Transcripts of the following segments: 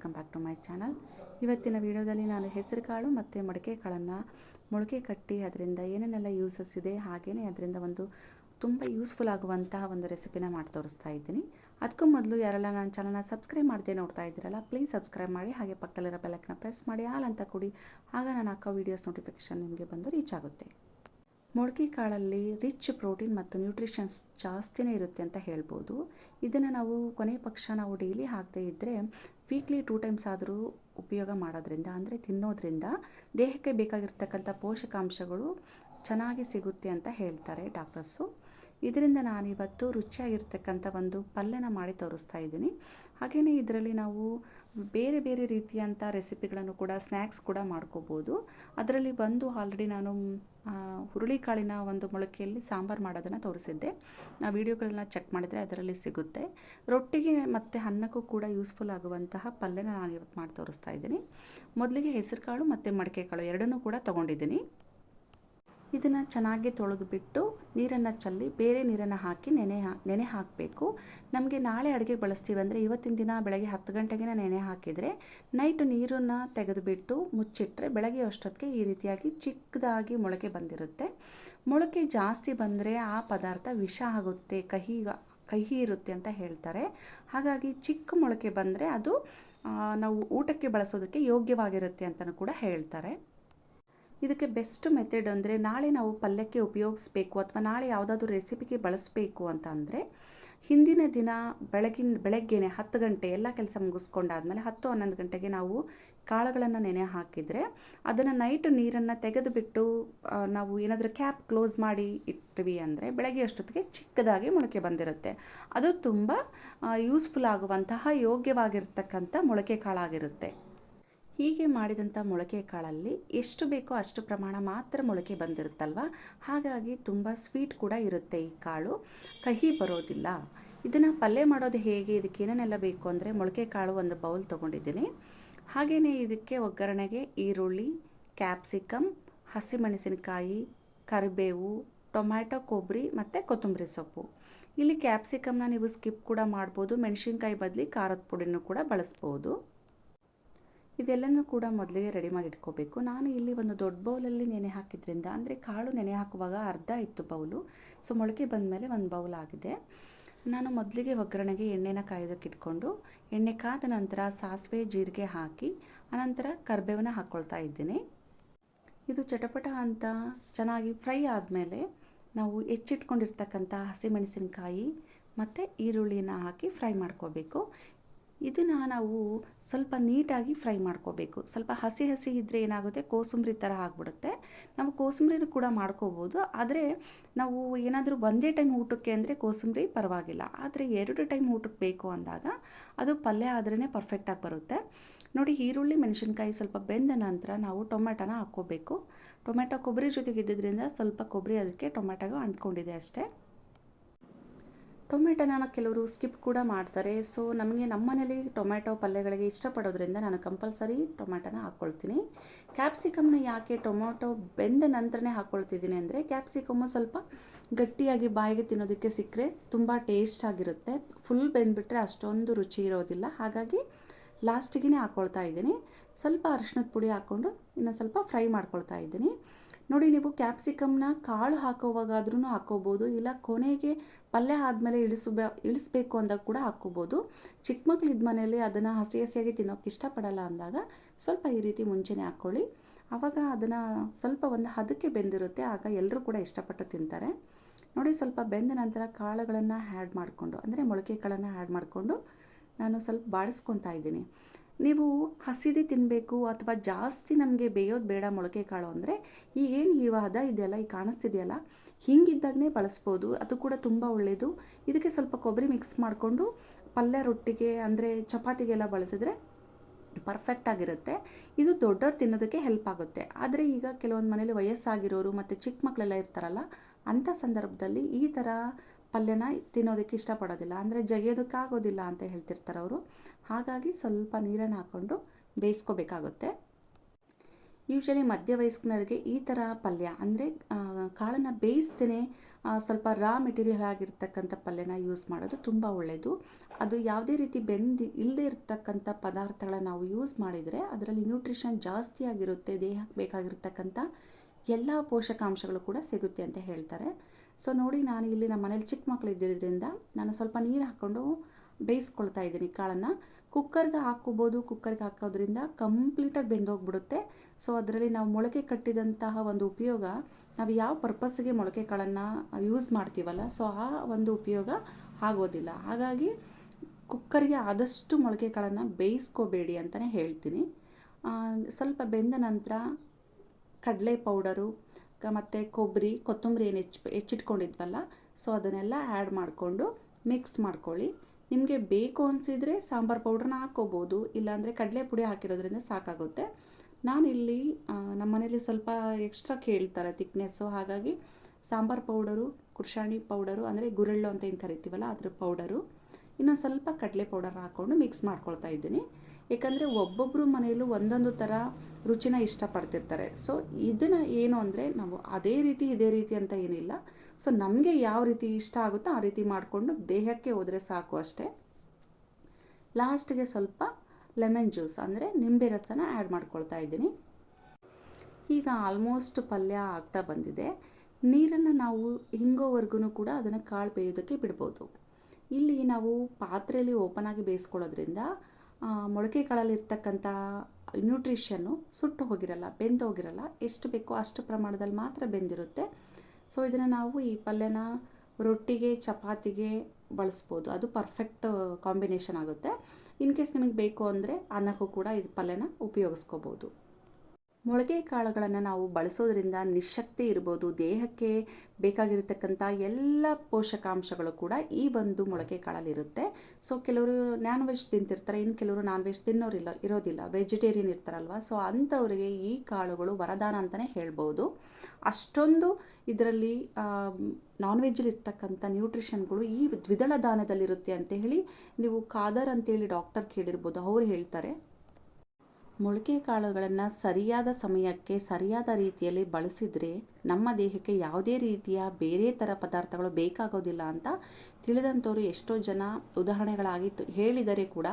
Welcome back to my channel ಇವತ್ತಿನ ವಿಡಿಯೋದಲ್ಲಿ ನಾನು ಹೆಸರು ಕಾಳು ಮತ್ತು ಮೊಳಕೆ ಕಾಳನ್ನು ಮೊಳಕೆ ಕಟ್ಟಿ ಅದರಿಂದ ಏನೇನೆಲ್ಲ ಯೂಸಸ್ ಇದೆ ಹಾಗೆಯೇ ಅದರಿಂದ ಒಂದು ತುಂಬ ಯೂಸ್ಫುಲ್ ಆಗುವಂತಹ ಒಂದು ರೆಸಿಪಿನ ಮಾಡಿ ತೋರಿಸ್ತಾ ಇದ್ದೀನಿ. ಅದಕ್ಕೂ ಮೊದಲು ಯಾರೆಲ್ಲ ನನ್ನ ಚಾನಲ್ನ ಸಬ್ಸ್ಕ್ರೈಬ್ ಮಾಡದೆ ನೋಡ್ತಾ ಇದ್ದೀರಲ್ಲ ಪ್ಲೀಸ್ ಸಬ್ಸ್ಕ್ರೈಬ್ ಮಾಡಿ, ಹಾಗೆ ಪಕ್ಕದಲ್ಲಿರೋ ಬೆಲಕ್ನ ಪ್ರೆಸ್ ಮಾಡಿ, ಹಾಲ್ ಅಂತ ಕೊಡಿ, ಆಗ ನಾನು ಹಾಕೋ ವೀಡಿಯೋಸ್ ನೋಟಿಫಿಕೇಷನ್ ನಿಮಗೆ ಬಂದು ರೀಚ್ ಆಗುತ್ತೆ. ಮೊಳಕೆ ಕಾಳಲ್ಲಿ ರಿಚ್ ಪ್ರೋಟೀನ್ ಮತ್ತು ನ್ಯೂಟ್ರಿಷನ್ಸ್ ಜಾಸ್ತಿನೇ ಇರುತ್ತೆ ಅಂತ ಹೇಳ್ಬೋದು. ಇದನ್ನು ನಾವು ಕೊನೆ ಪಕ್ಷ ನಾವು ಡೈಲಿ ಹಾಕದೇ ಇದ್ದರೆ ವೀಕ್ಲಿ ಟೂ ಟೈಮ್ಸ್ ಆದರೂ ಉಪಯೋಗ ಮಾಡೋದ್ರಿಂದ, ಅಂದರೆ ತಿನ್ನೋದ್ರಿಂದ ದೇಹಕ್ಕೆ ಬೇಕಾಗಿರ್ತಕ್ಕಂಥ ಪೋಷಕಾಂಶಗಳು ಚೆನ್ನಾಗಿ ಸಿಗುತ್ತೆ ಅಂತ ಹೇಳ್ತಾರೆ ಡಾಕ್ಟರ್ಸು. ಇದರಿಂದ ನಾನಿವತ್ತು ರುಚಿಯಾಗಿರ್ತಕ್ಕಂಥ ಒಂದು ಪಲ್ಯನ ಮಾಡಿ ತೋರಿಸ್ತಾ ಇದ್ದೀನಿ. ಹಾಗೆಯೇ ಇದರಲ್ಲಿ ನಾವು ಬೇರೆ ಬೇರೆ ರೀತಿಯಂಥ ರೆಸಿಪಿಗಳನ್ನು ಕೂಡ ಸ್ನ್ಯಾಕ್ಸ್ ಕೂಡ ಮಾಡ್ಕೋಬೋದು. ಅದರಲ್ಲಿ ಬಂದು ಆಲ್ರೆಡಿ ನಾನು ಹುರುಳಿಕಾಳಿನ ಒಂದು ಮೊಳಕೆಯಲ್ಲಿ ಸಾಂಬಾರು ಮಾಡೋದನ್ನು ತೋರಿಸಿದ್ದೆ. ಆ ವಿಡಿಯೋಗಳನ್ನ ಚೆಕ್ ಮಾಡಿದರೆ ಅದರಲ್ಲಿ ಸಿಗುತ್ತೆ. ರೊಟ್ಟಿಗೆ ಮತ್ತು ಅನ್ನಕ್ಕೂ ಕೂಡ ಯೂಸ್ಫುಲ್ ಆಗುವಂತಹ ಪಲ್ಯನ ನಾನು ಇವತ್ತು ಮಾಡಿ ತೋರಿಸ್ತಾ ಇದ್ದೀನಿ. ಮೊದಲಿಗೆ ಹೆಸರುಕಾಳು ಮತ್ತು ಮಡಿಕೆ ಕಾಳು ಎರಡನ್ನೂ ಕೂಡ ತೊಗೊಂಡಿದ್ದೀನಿ. ಇದನ್ನು ಚೆನ್ನಾಗಿ ತೊಳೆದು ಬಿಟ್ಟು ನೀರನ್ನು ಚಲ್ಲಿ ಬೇರೆ ನೀರನ್ನು ಹಾಕಿ ನೆನೆ ಹಾ, ನೆನೆ ಹಾಕಬೇಕು. ನಮಗೆ ನಾಳೆ ಅಡುಗೆ ಬಳಸ್ತೀವಿ ಅಂದರೆ ಇವತ್ತಿನ ದಿನ ಬೆಳಗ್ಗೆ ಹತ್ತು ಗಂಟೆಗೆ ನೆನೆ ಹಾಕಿದರೆ ನೈಟ್ ನೀರನ್ನು ತೆಗೆದುಬಿಟ್ಟು ಮುಚ್ಚಿಟ್ಟರೆ ಬೆಳಗ್ಗೆ ಅಷ್ಟೊತ್ತಿಗೆ ಈ ರೀತಿಯಾಗಿ ಚಿಕ್ಕದಾಗಿ ಮೊಳಕೆ ಬಂದಿರುತ್ತೆ. ಮೊಳಕೆ ಜಾಸ್ತಿ ಬಂದರೆ ಆ ಪದಾರ್ಥ ವಿಷ ಆಗುತ್ತೆ, ಕಹಿ ಕಹಿ ಇರುತ್ತೆ ಅಂತ ಹೇಳ್ತಾರೆ. ಹಾಗಾಗಿ ಚಿಕ್ಕ ಮೊಳಕೆ ಬಂದರೆ ಅದು ನಾವು ಊಟಕ್ಕೆ ಬಳಸೋದಕ್ಕೆ ಯೋಗ್ಯವಾಗಿರುತ್ತೆ ಅಂತಲೂ ಕೂಡ ಹೇಳ್ತಾರೆ. ಇದಕ್ಕೆ ಬೆಸ್ಟ್ ಮೆಥಡ್ ಅಂದರೆ ನಾಳೆ ನಾವು ಪಲ್ಯಕ್ಕೆ ಉಪಯೋಗಿಸ್ಬೇಕು ಅಥವಾ ನಾಳೆ ಯಾವುದಾದ್ರೂ ರೆಸಿಪಿಗೆ ಬಳಸಬೇಕು ಅಂತ ಅಂದರೆ ಹಿಂದಿನ ದಿನ ಬೆಳಗಿನ, ಬೆಳಗ್ಗೆನೆ ಹತ್ತು ಗಂಟೆ ಎಲ್ಲ ಕೆಲಸ ಮುಗಿಸ್ಕೊಂಡಾದ್ಮೇಲೆ ಹತ್ತು ಹನ್ನೊಂದು ಗಂಟೆಗೆ ನಾವು ಕಾಳುಗಳನ್ನು ನೆನೆ ಹಾಕಿದರೆ ಅದನ್ನು ನೈಟ್ ನೀರನ್ನು ತೆಗೆದುಬಿಟ್ಟು ನಾವು ಏನಾದರೂ ಕ್ಯಾಪ್ ಕ್ಲೋಸ್ ಮಾಡಿ ಇಟ್ವಿ ಅಂದರೆ ಬೆಳಗ್ಗೆ ಅಷ್ಟೊತ್ತಿಗೆ ಚಿಕ್ಕದಾಗಿ ಮೊಳಕೆ ಬಂದಿರುತ್ತೆ. ಅದು ತುಂಬ ಯೂಸ್ಫುಲ್ ಆಗುವಂತಹ ಯೋಗ್ಯವಾಗಿರ್ತಕ್ಕಂಥ ಮೊಳಕೆ ಕಾಳಾಗಿರುತ್ತೆ. ಹೀಗೆ ಮಾಡಿದಂಥ ಮೊಳಕೆ ಕಾಳಲ್ಲಿ ಎಷ್ಟು ಬೇಕೋ ಅಷ್ಟು ಪ್ರಮಾಣ ಮಾತ್ರ ಮೊಳಕೆ ಬಂದಿರುತ್ತಲ್ವ? ಹಾಗಾಗಿ ತುಂಬ ಸ್ವೀಟ್ ಕೂಡ ಇರುತ್ತೆ ಈ ಕಾಳು. ಕಹಿ ಬರೋದಿಲ್ಲ. ಇದನ್ನು ಪಲ್ಯ ಮಾಡೋದು ಹೇಗೆ? ಇದಕ್ಕೆ ಏನೇನೆಲ್ಲ ಬೇಕು ಅಂದರೆ ಮೊಳಕೆ ಕಾಳು ಒಂದು ಬೌಲ್ ತೊಗೊಂಡಿದ್ದೀನಿ. ಹಾಗೆಯೇ ಇದಕ್ಕೆ ಒಗ್ಗರಣೆಗೆ ಈರುಳ್ಳಿ, ಕ್ಯಾಪ್ಸಿಕಮ್, ಹಸಿಮೆಣಸಿನಕಾಯಿ, ಕರಿಬೇವು, ಟೊಮ್ಯಾಟೊ, ಕೊಬ್ಬರಿ ಮತ್ತು ಕೊತ್ತಂಬರಿ ಸೊಪ್ಪು. ಇಲ್ಲಿ ಕ್ಯಾಪ್ಸಿಕಮ್ನ ನೀವು ಸ್ಕಿಪ್ ಕೂಡ ಮಾಡ್ಬೋದು. ಮೆಣಸಿನ್ಕಾಯಿ ಬದಲಿ ಖಾರದ ಪುಡಿನೂ ಕೂಡ ಬಳಸ್ಬೋದು. ಇದೆಲ್ಲನೂ ಕೂಡ ಮೊದಲಿಗೆ ರೆಡಿ ಮಾಡಿ ಇಟ್ಕೋಬೇಕು ನಾನು ಇಲ್ಲಿ ಒಂದು ದೊಡ್ಡ ಬೌಲಲ್ಲಿ ನೆನೆ ಹಾಕಿದ್ರಿಂದ, ಅಂದರೆ ಕಾಳು ನೆನೆ ಹಾಕುವಾಗ ಅರ್ಧ ಇತ್ತು ಬೌಲು. ಸೊ ಮೊಳಕೆ ಬಂದ ಮೇಲೆ ಒಂದು ಬೌಲ್ ಆಗಿದೆ. ನಾನು ಮೊದಲಿಗೆ ಒಗ್ಗರಣೆಗೆ ಎಣ್ಣೆನ ಕಾಯೋದಕ್ಕೆ ಇಟ್ಕೊಂಡು, ಎಣ್ಣೆ ಕಾದ ನಂತರ ಸಾಸಿವೆ, ಜೀರಿಗೆ ಹಾಕಿ ಅನಂತರ ಕರಿಬೇವನ್ನ ಹಾಕ್ಕೊಳ್ತಾ ಇದ್ದೀನಿ. ಇದು ಚಟಪಟ ಅಂತ ಚೆನ್ನಾಗಿ ಫ್ರೈ ಆದಮೇಲೆ ನಾವು ಹೆಚ್ಚಿಟ್ಕೊಂಡಿರ್ತಕ್ಕಂಥ ಹಸಿಮೆಣಸಿನಕಾಯಿ ಮತ್ತು ಈರುಳ್ಳಿನ ಹಾಕಿ ಫ್ರೈ ಮಾಡ್ಕೋಬೇಕು. ಇದನ್ನು ನಾವು ಸ್ವಲ್ಪ ನೀಟಾಗಿ ಫ್ರೈ ಮಾಡ್ಕೋಬೇಕು. ಸ್ವಲ್ಪ ಹಸಿ ಹಸಿ ಇದ್ದರೆ ಏನಾಗುತ್ತೆ? ಕೋಸಂಬರಿ ಥರ ಆಗಿಬಿಡುತ್ತೆ. ನಾವು ಕೋಸಂಬರಿನೂ ಕೂಡ ಮಾಡ್ಕೋಬೋದು. ಆದರೆ ನಾವು ಏನಾದರೂ ಒಂದೇ ಟೈಮ್ ಊಟಕ್ಕೆ ಅಂದರೆ ಕೋಸಂಬರಿ ಪರವಾಗಿಲ್ಲ. ಆದರೆ ಎರಡು ಟೈಮ್ ಊಟಕ್ಕೆ ಬೇಕು ಅಂದಾಗ ಅದು ಪಲ್ಯ ಆದ್ರೇ ಪರ್ಫೆಕ್ಟಾಗಿ ಬರುತ್ತೆ. ನೋಡಿ, ಈರುಳ್ಳಿ, ಮೆಣಸಿನ್ಕಾಯಿ ಸ್ವಲ್ಪ ಬೆಂದ ನಂತರ ನಾವು ಟೊಮೆಟೊನ ಹಾಕ್ಕೋಬೇಕು. ಟೊಮೆಟೊ ಕೊಬ್ಬರಿ ಜೊತೆಗೆ ಇದ್ದಿದ್ದರಿಂದ ಸ್ವಲ್ಪ ಕೊಬ್ಬರಿ ಅದಕ್ಕೆ ಟೊಮೆಟೊಗೂ ಅಂಟ್ಕೊಂಡಿದೆ ಅಷ್ಟೇ. ಟೊಮೆಟೊನ ಕೆಲವರು ಸ್ಕಿಪ್ ಕೂಡ ಮಾಡ್ತಾರೆ. ಸೊ, ನಮಗೆ ನಮ್ಮ ಮನೇಲಿ ಟೊಮೆಟೊ ಪಲ್ಯಗಳಿಗೆ ಇಷ್ಟಪಡೋದ್ರಿಂದ ನಾನು ಕಂಪಲ್ಸರಿ ಟೊಮೆಟೊನ ಹಾಕ್ಕೊಳ್ತೀನಿ. ಕ್ಯಾಪ್ಸಿಕಮ್ನ ಯಾಕೆ ಟೊಮೊಟೊ ಬೆಂದ ನಂತರನೇ ಹಾಕ್ಕೊಳ್ತಿದ್ದೀನಿ ಅಂದರೆ, ಕ್ಯಾಪ್ಸಿಕಮ್ಮು ಸ್ವಲ್ಪ ಗಟ್ಟಿಯಾಗಿ ಬಾಯಿಗೆ ತಿನ್ನೋದಕ್ಕೆ ಸಿಕ್ಕರೆ ತುಂಬ ಟೇಸ್ಟ್ ಆಗಿರುತ್ತೆ ಫುಲ್ ಬೆಂದ್ಬಿಟ್ರೆ ಅಷ್ಟೊಂದು ರುಚಿ ಇರೋದಿಲ್ಲ. ಹಾಗಾಗಿ ಲಾಸ್ಟಿಗೆ ಹಾಕ್ಕೊಳ್ತಾ ಇದ್ದೀನಿ. ಸ್ವಲ್ಪ ಅರಿಶಿನದ ಪುಡಿ ಹಾಕ್ಕೊಂಡು ಇನ್ನು ಸ್ವಲ್ಪ ಫ್ರೈ ಮಾಡ್ಕೊಳ್ತಾ ಇದ್ದೀನಿ. ನೋಡಿ, ನೀವು ಕ್ಯಾಪ್ಸಿಕಮ್ನ ಕಾಳು ಹಾಕೋವಾಗಾದ್ರೂ ಹಾಕೋಬೋದು, ಇಲ್ಲ ಕೊನೆಗೆ ಪಲ್ಯ ಆದಮೇಲೆ ಇಳಿಸಬ ಇಳಿಸ್ಬೇಕು ಅಂದಾಗ ಕೂಡ ಹಾಕ್ಕೋಬೋದು ಚಿಕ್ಕ ಮಕ್ಳು ಇದ್ದ ಅದನ್ನು ಹಸಿ ಹಸಿಯಾಗಿ ತಿನ್ನೋಕೆ ಇಷ್ಟಪಡಲ್ಲ ಅಂದಾಗ ಸ್ವಲ್ಪ ಈ ರೀತಿ ಮುಂಚೆನೇ ಹಾಕ್ಕೊಳ್ಳಿ ಆವಾಗ ಅದನ್ನು ಸ್ವಲ್ಪ ಒಂದು ಹದಕ್ಕೆ ಬೆಂದಿರುತ್ತೆ, ಆಗ ಎಲ್ಲರೂ ಕೂಡ ಇಷ್ಟಪಟ್ಟು ತಿಂತಾರೆ. ನೋಡಿ, ಸ್ವಲ್ಪ ಬೆಂದ ನಂತರ ಕಾಳುಗಳನ್ನು ಆ್ಯಡ್ ಮಾಡಿಕೊಂಡು, ಅಂದರೆ ಮೊಳಕೆ ಕಾಳನ್ನು ಆ್ಯಡ್ ಮಾಡಿಕೊಂಡು ನಾನು ಸ್ವಲ್ಪ ಬಾಡಿಸ್ಕೊತಾ ಇದ್ದೀನಿ. ನೀವು ಹಸಿದೇ ತಿನ್ನಬೇಕು ಅಥವಾ ಜಾಸ್ತಿ ನಮಗೆ ಬೇಯೋದು ಬೇಡ ಮೊಳಕೆ ಕಾಳು ಅಂದರೆ ಈಗೇನು ಈ ಹದ ಇದೆಯಲ್ಲ, ಈಗ ಕಾಣಿಸ್ತಿದೆಯಲ್ಲ, ಹಿಂಗಿದ್ದಾಗನೇ ಬಳಸ್ಬೋದು. ಅದು ಕೂಡ ತುಂಬ ಒಳ್ಳೆಯದು ಇದಕ್ಕೆ ಸ್ವಲ್ಪ ಕೊಬ್ಬರಿ ಮಿಕ್ಸ್ ಮಾಡಿಕೊಂಡು ಪಲ್ಯ ರೊಟ್ಟಿಗೆ ಅಂದರೆ ಚಪಾತಿಗೆಲ್ಲ ಬಳಸಿದ್ರೆ ಪರ್ಫೆಕ್ಟ್ ಆಗಿರುತ್ತೆ. ಇದು ದೊಡ್ಡವ್ರು ತಿನ್ನೋದಕ್ಕೆ ಹೆಲ್ಪ್ ಆಗುತ್ತೆ. ಆದರೆ ಈಗ ಕೆಲವೊಂದು ಮನೇಲಿ ವಯಸ್ಸಾಗಿರೋರು ಮತ್ತು ಚಿಕ್ಕ ಮಕ್ಕಳೆಲ್ಲ ಇರ್ತಾರಲ್ಲ, ಅಂಥ ಸಂದರ್ಭದಲ್ಲಿ ಈ ಥರ ಪಲ್ಯನ ತಿನ್ನೋದಕ್ಕೆ ಇಷ್ಟಪಡೋದಿಲ್ಲ. ಅಂದರೆ ಜಗಿಯೋದಕ್ಕಾಗೋದಿಲ್ಲ ಅಂತ ಹೇಳ್ತಿರ್ತಾರೆ ಅವರು. ಹಾಗಾಗಿ ಸ್ವಲ್ಪ ನೀರನ್ನು ಹಾಕ್ಕೊಂಡು ಬೇಯಿಸ್ಕೋಬೇಕಾಗುತ್ತೆ. ಮಧ್ಯ ಮಧ್ಯವಯಸ್ಕರಿಗೆ ಈ ಥರ ಪಲ್ಯ, ಅಂದರೆ ಕಾಳನ್ನು ಬೇಯಿಸ್ತೇನೆ ಸ್ವಲ್ಪ ರಾ ಮೆಟೀರಿಯಲ್ ಆಗಿರ್ತಕ್ಕಂಥ ಪಲ್ಯನ ಯೂಸ್ ಮಾಡೋದು ತುಂಬ ಒಳ್ಳೆಯದು ಅದು ಯಾವುದೇ ರೀತಿ ಬೆಂದು ಇಲ್ಲದೆ ಇರತಕ್ಕಂಥ ಪದಾರ್ಥಗಳನ್ನ ನಾವು ಯೂಸ್ ಮಾಡಿದರೆ ಅದರಲ್ಲಿ ನ್ಯೂಟ್ರಿಷನ್ ಜಾಸ್ತಿ ಆಗಿರುತ್ತೆ, ದೇಹಕ್ಕೆ ಬೇಕಾಗಿರ್ತಕ್ಕಂಥ ಎಲ್ಲ ಪೋಷಕಾಂಶಗಳು ಕೂಡ ಸಿಗುತ್ತೆ ಅಂತ ಹೇಳ್ತಾರೆ. ಸೊ ನೋಡಿ ನಾನು ಇಲ್ಲಿ ನಮ್ಮ ಮನೇಲಿ ಚಿಕ್ಕ ಮಕ್ಕಳು ಇದ್ದಿದ್ದರಿಂದ ನಾನು ಸ್ವಲ್ಪ ನೀರು ಹಾಕ್ಕೊಂಡು ಬೇಯಿಸ್ಕೊಳ್ತಾ ಇದ್ದೀನಿ ಕಾಳನ್ನು. ಕುಕ್ಕರ್ಗೆ ಹಾಕೋಬೋದು ಕುಕ್ಕರ್ಗೆ ಹಾಕೋದ್ರಿಂದ ಕಂಪ್ಲೀಟಾಗಿ ಬೆಂದೋಗ್ಬಿಡುತ್ತೆ. ಸೊ ಅದರಲ್ಲಿ ನಾವು ಮೊಳಕೆ ಕಟ್ಟಿದಂತಹ ಒಂದು ಉಪಯೋಗ, ನಾವು ಯಾವ ಪರ್ಪಸ್ಗೆ ಮೊಳಕೆ ಕಾಳನ್ನು ಯೂಸ್ ಮಾಡ್ತೀವಲ್ಲ, ಸೊ ಆ ಒಂದು ಉಪಯೋಗ ಆಗೋದಿಲ್ಲ. ಹಾಗಾಗಿ ಕುಕ್ಕರ್ಗೆ ಆದಷ್ಟು ಮೊಳಕೆ ಕಾಳನ್ನು ಬೇಯಿಸ್ಕೋಬೇಡಿ ಅಂತಲೇ ಹೇಳ್ತೀನಿ. ಸ್ವಲ್ಪ ಬೆಂದ ನಂತರ ಕಡಲೆ ಪೌಡರು ಮತ್ತು ಕೊಬ್ಬರಿ, ಕೊತ್ತಂಬರಿ ಏನು ಹೆಚ್ಚು ಹೆಚ್ಚಿಟ್ಕೊಂಡಿದ್ವಲ್ಲ ಸೊ ಅದನ್ನೆಲ್ಲ ಆ್ಯಡ್ ಮಾಡಿಕೊಂಡು ಮಿಕ್ಸ್ ಮಾಡ್ಕೊಳ್ಳಿ. ನಿಮಗೆ ಬೇಕು ಅನಿಸಿದರೆ ಸಾಂಬಾರು ಪೌಡ್ರನ್ನ ಹಾಕ್ಕೋಬೋದು, ಇಲ್ಲಾಂದರೆ ಕಡಲೆ ಪುಡಿ ಹಾಕಿರೋದ್ರಿಂದ ಸಾಕಾಗುತ್ತೆ. ನಾನಿಲ್ಲಿ ನಮ್ಮನೇಲಿ ನಮ್ಮ ಮನೇಲಿ ಸ್ವಲ್ಪ ಎಕ್ಸ್ಟ್ರಾ ಕೇಳ್ತಾರೆ ತಿಕ್ನೆಸ್ಸು ಹಾಗಾಗಿ ಸಾಂಬಾರು ಪೌಡರು ಕುರ್ಷಾಣಿ ಪೌಡರು, ಅಂದರೆ ಗುರೆಳ್ಳು ಅಂತ ಏನು ಕರಿತೀವಲ್ಲ ಅದ್ರ ಪೌಡರು, ಇನ್ನೊಂದು ಸ್ವಲ್ಪ ಕಡಲೆ ಪೌಡರ್ ಹಾಕ್ಕೊಂಡು ಮಿಕ್ಸ್ ಮಾಡ್ಕೊಳ್ತಾ ಇದ್ದೀನಿ. ಏಕೆಂದರೆ ಒಬ್ಬೊಬ್ಬರು ಮನೆಯಲ್ಲೂ ಒಂದೊಂದು ಥರ ರುಚಿನ ಇಷ್ಟಪಡ್ತಿರ್ತಾರೆ. ಸೊ ಇದನ್ನು ಏನು ಅಂದರೆ ನಾವು ಅದೇ ರೀತಿ, ಇದೇ ರೀತಿ ಅಂತ ಏನಿಲ್ಲ. ಸೊ ನಮಗೆ ಯಾವ ರೀತಿ ಇಷ್ಟ ಆಗುತ್ತೋ ಆ ರೀತಿ ಮಾಡಿಕೊಂಡು ದೇಹಕ್ಕೆ ಹೋದರೆ ಸಾಕು ಅಷ್ಟೇ. ಲಾಸ್ಟ್ಗೆ ಸ್ವಲ್ಪ ಲೆಮನ್ ಜ್ಯೂಸ್ ಅಂದರೆ ನಿಂಬೆ ರಸನ ಆ್ಯಡ್ ಮಾಡ್ಕೊಳ್ತಾ ಇದ್ದೀನಿ. ಈಗ ಆಲ್ಮೋಸ್ಟ್ ಪಲ್ಯ ಆಗ್ತಾ ಬಂದಿದೆ. ನೀರನ್ನು ನಾವು ಹಿಂಗೋವರೆಗೂ ಕೂಡ ಅದನ್ನು ಕಾಳು ಬೇಯೋದಕ್ಕೆ ಬಿಡ್ಬೋದು. ಇಲ್ಲಿ ನಾವು ಪಾತ್ರೆಯಲ್ಲಿ ಓಪನ್ ಆಗಿ ಬೇಯಿಸ್ಕೊಳ್ಳೋದ್ರಿಂದ ಮೊಳಕೆ ಕಾಳಲ್ಲಿರ್ತಕ್ಕಂಥ ನ್ಯೂಟ್ರಿಷನ್ನು ಸುಟ್ಟು ಹೋಗಿರಲ್ಲ, ಬೆಂದು ಹೋಗಿರಲ್ಲ, ಎಷ್ಟು ಬೇಕೋ ಅಷ್ಟು ಪ್ರಮಾಣದಲ್ಲಿ ಮಾತ್ರ ಬೆಂದಿರುತ್ತೆ. ಸೊ ಇದನ್ನು ನಾವು ಈ ಪಲ್ಯನ ರೊಟ್ಟಿಗೆ, ಚಪಾತಿಗೆ ಬಳಸ್ಬೋದು. ಅದು ಪರ್ಫೆಕ್ಟ್ ಕಾಂಬಿನೇಷನ್ ಆಗುತ್ತೆ. ಇನ್ ಕೇಸ್ ನಿಮಗೆ ಬೇಕು ಅಂದರೆ ಅನ್ನಕ್ಕೂ ಕೂಡ ಇದು ಪಲ್ಯನ ಉಪಯೋಗಿಸ್ಕೋಬೋದು. ಮೊಳಕೆ ಕಾಳುಗಳನ್ನು ನಾವು ಬಳಸೋದ್ರಿಂದ ನಿಶಕ್ತಿ ಇರ್ಬೋದು, ದೇಹಕ್ಕೆ ಬೇಕಾಗಿರತಕ್ಕಂಥ ಎಲ್ಲ ಪೋಷಕಾಂಶಗಳು ಕೂಡ ಈ ಒಂದು ಮೊಳಕೆ ಕಾಳಲ್ಲಿರುತ್ತೆ ಸೊ ಕೆಲವರು ನಾನ್ ವೆಜ್ ತಿಂತಿರ್ತಾರೆ, ಇನ್ನು ಕೆಲವರು ನಾನ್ ವೆಜ್ ತಿನ್ನೋರಿಲ್ಲ, ಇರೋದಿಲ್ಲ. ವೆಜಿಟೇರಿಯನ್ ಇರ್ತಾರಲ್ವ? ಸೊ ಅಂಥವರಿಗೆ ಈ ಕಾಳುಗಳು ವರದಾನ ಅಂತಲೇ ಹೇಳ್ಬೋದು. ಅಷ್ಟೊಂದು ಇದರಲ್ಲಿ ನಾನ್ ವೆಜ್ಜಲ್ಲಿ ಇರ್ತಕ್ಕಂಥ ನ್ಯೂಟ್ರಿಷನ್ಗಳು ಈ ದ್ವಿದಳ ದಾನದಲ್ಲಿರುತ್ತೆ ಅಂತ ಹೇಳಿ ನೀವು ಖಾದರ್ ಅಂತೇಳಿ ಡಾಕ್ಟರ್ ಕೇಳಿರ್ಬೋದು, ಅವ್ರು ಹೇಳ್ತಾರೆ. ಮೊಳಕೆ ಕಾಳುಗಳನ್ನು ಸರಿಯಾದ ಸಮಯಕ್ಕೆ, ಸರಿಯಾದ ರೀತಿಯಲ್ಲಿ ಬಳಸಿದರೆ ನಮ್ಮ ದೇಹಕ್ಕೆ ಯಾವುದೇ ರೀತಿಯ ಬೇರೆ ಥರ ಪದಾರ್ಥಗಳು ಬೇಕಾಗೋದಿಲ್ಲ ಅಂತ ತಿಳಿದಂಥವ್ರು ಎಷ್ಟೋ ಜನ ಉದಾಹರಣೆಗಳಾಗಿ ಹೇಳಿದರೆ ಕೂಡ.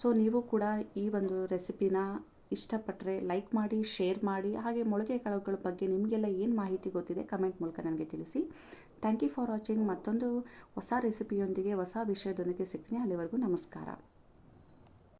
ಸೊ ನೀವು ಕೂಡ ಈ ಒಂದು ರೆಸಿಪಿನ ಇಷ್ಟಪಟ್ಟರೆ ಲೈಕ್ ಮಾಡಿ, ಶೇರ್ ಮಾಡಿ, ಹಾಗೆ ಮೊಳಕೆ ಕಾಳುಗಳ ಬಗ್ಗೆ ನಿಮಗೆಲ್ಲ ಏನು ಮಾಹಿತಿ ಗೊತ್ತಿದೆ ಕಮೆಂಟ್ ಮೂಲಕ ನನಗೆ ತಿಳಿಸಿ. ಥ್ಯಾಂಕ್ ಯು ಫಾರ್ ವಾಚಿಂಗ್ ಮತ್ತೊಂದು ಹೊಸ ರೆಸಿಪಿಯೊಂದಿಗೆ, ಹೊಸ ವಿಷಯದೊಂದಿಗೆ ಸಿಗ್ತೀನಿ. ಅಲ್ಲಿವರೆಗೂ ನಮಸ್ಕಾರ.